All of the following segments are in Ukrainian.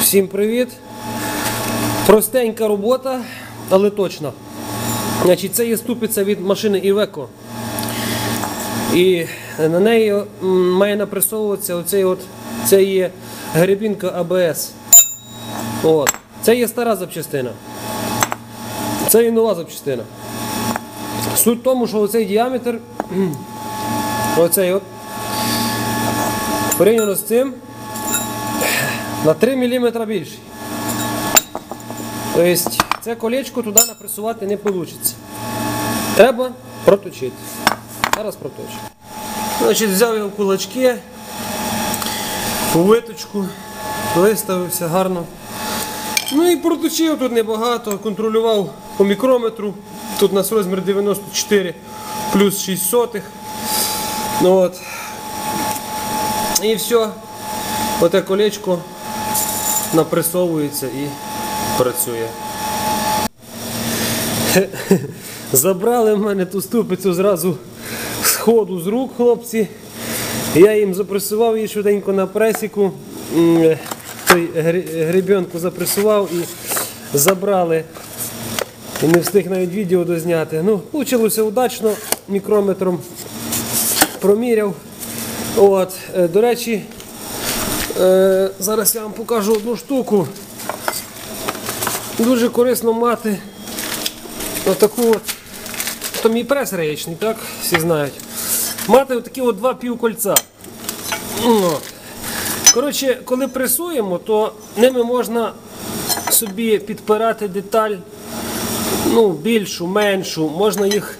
Всім привіт! Простенька робота, але точна. Значить, це є ступиця від машини Iveco. І на неї має напресовуватися оцей от, це є гребінка АБС. От. Це є стара запчастина. Це є нова запчастина. Суть в тому, що оцей діаметр, оцей от, порівняно з цим, на 3 мм більший. Тобто це колечко туди напресувати не вийде. Треба проточити. Зараз проточу. Взяв його в кулачки, у виточку, виставився гарно. Ну і проточив тут небагато, контролював по мікрометру. Тут у нас розмір 94 плюс 6 сотих. Ну, от. І все. Оте колечко напресовується і працює. Забрали в мене ту ступицю зразу з ходу з рук, хлопці. Я їм запресував її швиденько на пресіку. Той гри- гребенку запресував і забрали. І не встиг навіть відео дозняти. Ну, вийшло удачно, мікрометром проміряв. От, е, до речі, е, зараз я вам покажу одну штуку. Дуже корисно мати отаку от, то мій прес так? Всі знають. Мати отакі от два півкольця. Коротше, коли пресуємо, то ними можна собі підпирати деталь ну, більшу, меншу, можна їх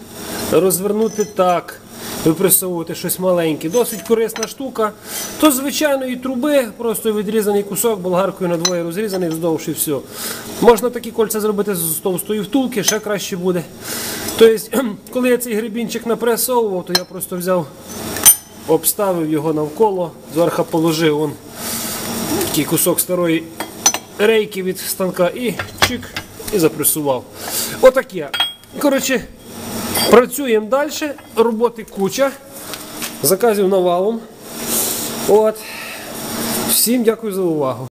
розвернути так, випресовувати щось маленьке. Досить корисна штука. То звичайної труби, просто відрізаний кусок, болгаркою надвоє розрізаний вздовж і все. Можна такі кольця зробити з товстої втулки, ще краще буде. Тобто, коли я цей гребінчик напресовував, то я просто взяв, обставив його навколо, зверху положив он такий кусок старої рейки від станка і чик, і запресував. Отаке. Коротше, працюємо далі, роботи куча, заказів навалом. От. Всім дякую за увагу.